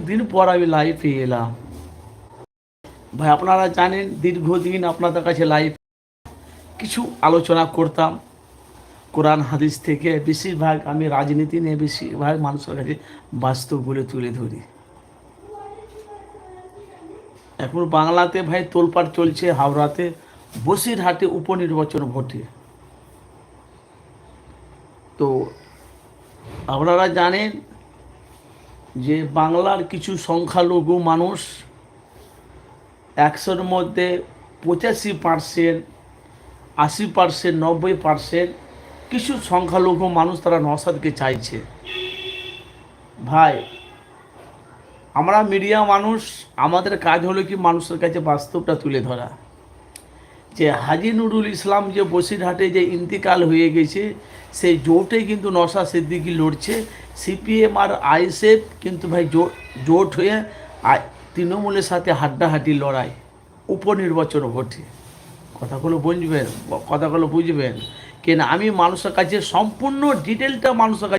দিন পর আমি লাইভে এলাম। ভাই, আপনারা জানেন, দীর্ঘদিন আপনাদের কাছে লাইভ কিছু আলোচনা করতাম। কোরআন, হাদিস থেকে বেশিরভাগ আমি রাজনীতি নিয়ে বেশিরভাগ মানুষের কাছে বাস্তব বলে তুলে ধরি। এখন বাংলাতে ভাই তোলপাড় চলছে, হাওড়াতে। বসিরহাটে উপনির্বাচন ভোটে। তো আপনারা জানেন যে বাংলার কিছু সংখ্যালঘু মানুষ একশোর মধ্যে পঁচাশি পার্সেন্ট আশি পার্সেন্ট নব্বই পার্সেন্ট কিছু সংখ্যালঘু মানুষ তারা নসাদকে চাইছে। ভাই, আমরা মিডিয়া মানুষ, আমাদের কাজ হলো কি মানুষের কাছে বাস্তবটা তুলে ধরা। যে হাজি নুরুল ইসলাম যে বসিরহাটে যে ইন্তিকাল হয়ে গেছে সেই জোটে কিন্তু নশা সিদ্দিকি লড়ছে। সিপিএম আর আইএসএফ কিন্তু ভাই জোট হয়ে তৃণমূলের সাথে হাড্ডাহাড্ডি লড়াই, উপনির্বাচন ভোটে। কথাগুলো বুঝবেন কথাগুলো বুঝবেন। কেন আমি মানুষের কাছে সম্পূর্ণ ডিটেলটা মানুষের কাছে